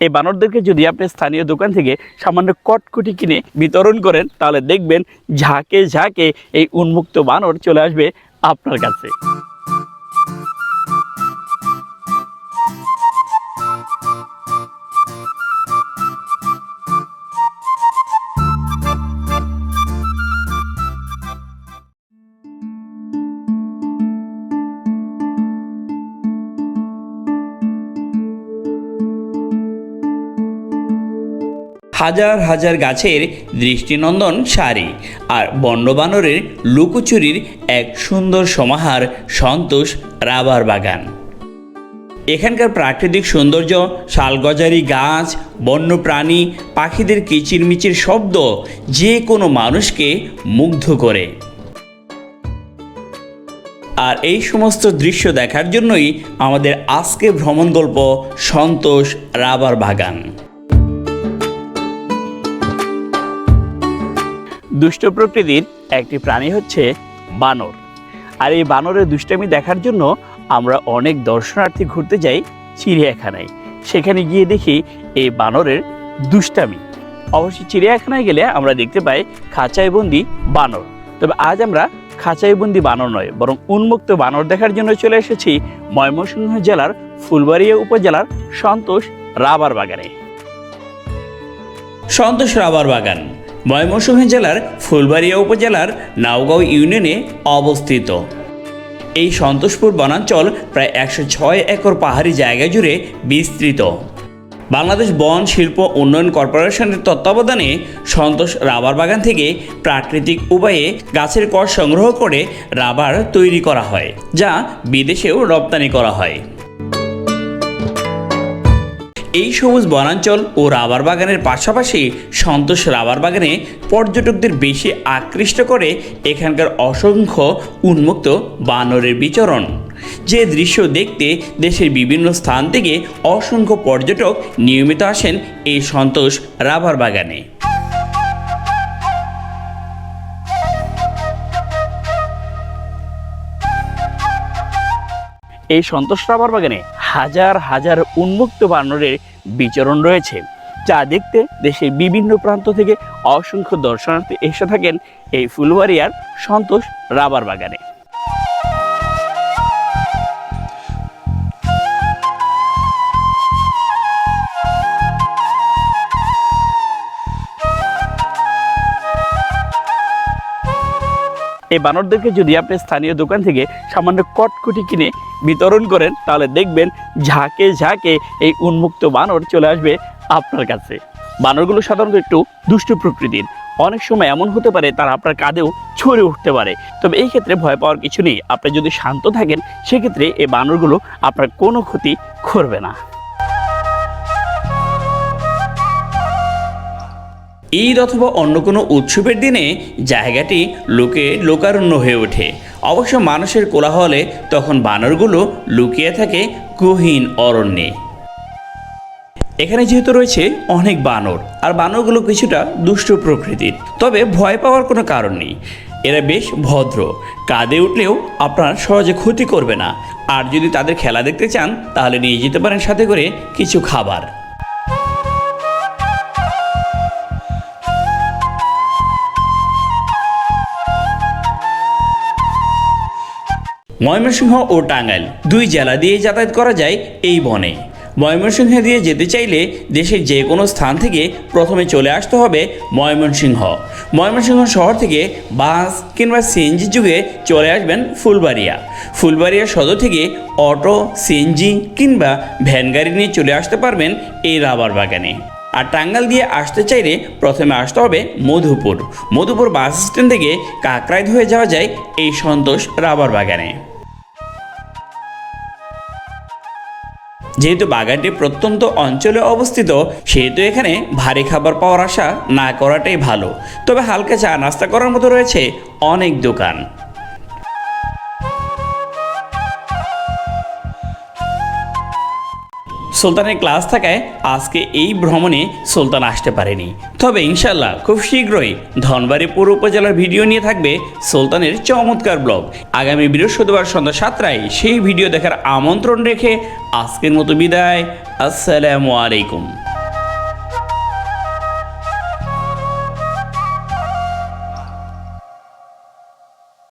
এই বানরদেরকে যদি আপনি স্থানীয় দোকান থেকে সামান্য কটকুটি কিনে বিতরণ করেন, তাহলে দেখবেন ঝাঁকে ঝাঁকে এই উন্মুক্ত বানর চলে আসবে আপনার কাছে। হাজার হাজার গাছের দৃষ্টিনন্দন সারি আর বন্যবানরের লুকোচুরির এক সুন্দর সমাহার সন্তোষ রাবার বাগান। এখানকার প্রাকৃতিক সৌন্দর্য, শালগজারি গাছ, বন্যপ্রাণী, পাখিদের কিচিরমিচির শব্দ যে কোনো মানুষকে মুগ্ধ করে। আর এই সমস্ত দৃশ্য দেখার জন্যই আমাদের আজকে ভ্রমণ গল্প সন্তোষ রাবার বাগান। দুষ্ট প্রকৃতির একটি প্রাণী হচ্ছে বানর। আর এই বানরের দুষ্টামি দেখার জন্য আমরা অনেক দর্শনার্থী ঘুরতে যাই চিড়িয়াখানায়। সেখানে গিয়ে দেখি এই বানরের দুষ্টামি। অবশ্যই চিড়িয়াখানায় গেলে আমরা দেখতে পাই খাঁচায় বন্দি বানর। তবে আজ আমরা খাঁচাই বন্দি বানর নয়, বরং উন্মুক্ত বানর দেখার জন্য চলে এসেছি ময়মনসিংহ জেলার ফুলবাড়িয়া উপজেলার সন্তোষ রাবার বাগানে। সন্তোষ রাবার বাগান। ময়মনসিংহ জেলার ফুলবাড়িয়া উপজেলার নাওগাঁও ইউনিয়নে অবস্থিত। এই সন্তোষপুর বনাঞ্চল প্রায় একশো ছয় একর পাহাড়ি জায়গা জুড়ে বিস্তৃত। বাংলাদেশ বন শিল্প উন্নয়ন কর্পোরেশনের তত্ত্বাবধানে সন্তোষ রাবার বাগান থেকে প্রাকৃতিক উপায়ে গাছের কষ সংগ্রহ করে রাবার তৈরি করা হয়, যা বিদেশেও রপ্তানি করা হয়। এই সবুজ বনাঞ্চল ও রাবার বাগানের পাশাপাশি সন্তোষ রাবার বাগানে পর্যটকদের বেশি আকৃষ্ট করে এখানকার অসংখ্য উন্মুক্ত বানরের বিচরণ। যে দৃশ্য দেখতে দেশের বিভিন্ন স্থান থেকে অসংখ্য পর্যটক নিয়মিত আসেন এই সন্তোষ রাবার বাগানে। এই সন্তোষ রাবার বাগানে হাজার হাজার উন্মুক্ত বানরের বিচরণ রয়েছে। যা দেখতে দেশের বিভিন্ন প্রান্ত থেকে অসংখ্য দর্শনার্থী এসে থাকেন এই ফুলবাড়িয়ার সন্তোষ রাবার বাগানে। এই বানরদেরকে যদি আপনি স্থানীয় দোকান থেকে সামান্য কটকুটি কিনে বিতরণ করেন, তাহলে দেখবেন ঝাঁকে ঝাঁকে এই উন্মুক্ত বানর চলে আসবে আপনার কাছে। বানরগুলো সাধারণত একটু দুষ্ট প্রকৃতির। অনেক সময় এমন হতে পারে তারা আপনার কাঁধেও ছড়ে উঠতে পারে। তবে এই ক্ষেত্রে ভয় পাওয়ার কিছু নেই। আপনি যদি শান্ত থাকেন, সেক্ষেত্রে এই বানরগুলো আপনার কোনো ক্ষতি করবে না। ঈদ অথবা অন্য কোনো উৎসবের দিনে জায়গাটি লোকে লোকারণ্য হয়ে ওঠে। অবশ্য মানুষের কোলাহলে তখন বানরগুলো লুকিয়ে থাকে গহীন অরণ্যে। এখানে যেহেতু রয়েছে অনেক বানর, আর বানরগুলো কিছুটা দুষ্ট প্রকৃতির, তবে ভয় পাওয়ার কোনো কারণ নেই। এরা বেশ ভদ্র, কাঁদে উঠলেও আপনার সহজে ক্ষতি করবে না। আর যদি তাদের খেলা দেখতে চান, তাহলে নিয়ে যেতে পারেন সাথে করে কিছু খাবার। ময়মনসিংহ ও টাঙ্গাইল। দুই জেলা দিয়ে যাতায়াত করা যায় এই বনে। ময়মনসিংহ দিয়ে যেতে চাইলে দেশের যে কোনো স্থান থেকে প্রথমে চলে আসতে হবে ময়মনসিংহ। ময়মনসিংহ শহর থেকে বাস কিংবা সিএনজি যুগে চলে আসবেন ফুলবাড়িয়া। ফুলবাড়িয়া সদর থেকে অটো, সিএনজি কিংবা ভ্যান গাড়ি নিয়ে চলে আসতে পারবেন এই রাবার বাগানে। আর টাঙ্গাল দিয়ে আসতে চাইলে প্রথমে আসতে হবে মধুপুর। মধুপুর বাস স্ট্যান্ড থেকে কাকরাইদ হয়ে যাওয়া যায় এই সন্তোষ রাবার বাগানে। যেহেতু বাগানটি প্রত্যন্ত অঞ্চলে অবস্থিত, সেহেতু এখানে ভারী খাবার পাওয়ার আশা না করাটাই ভালো। তবে হালকা চা নাস্তা করার মতো রয়েছে অনেক দোকান। সুলতানের ক্লাস থাকায় আজকে এই ভ্রমণে সুলতান আসতে পারেনি। তবে ইনশাল্লাহ খুব শীঘ্রই ধনবাড়ি পৌর উপজেলার ভিডিও নিয়ে থাকবে সুলতানের চমৎকার ব্লগ। আগামী বৃহস্পতিবার সন্ধ্যা সাতটায় সেই ভিডিও দেখার আমন্ত্রণ রেখে আজকের মতো বিদায়। আসসালামু আলাইকুম।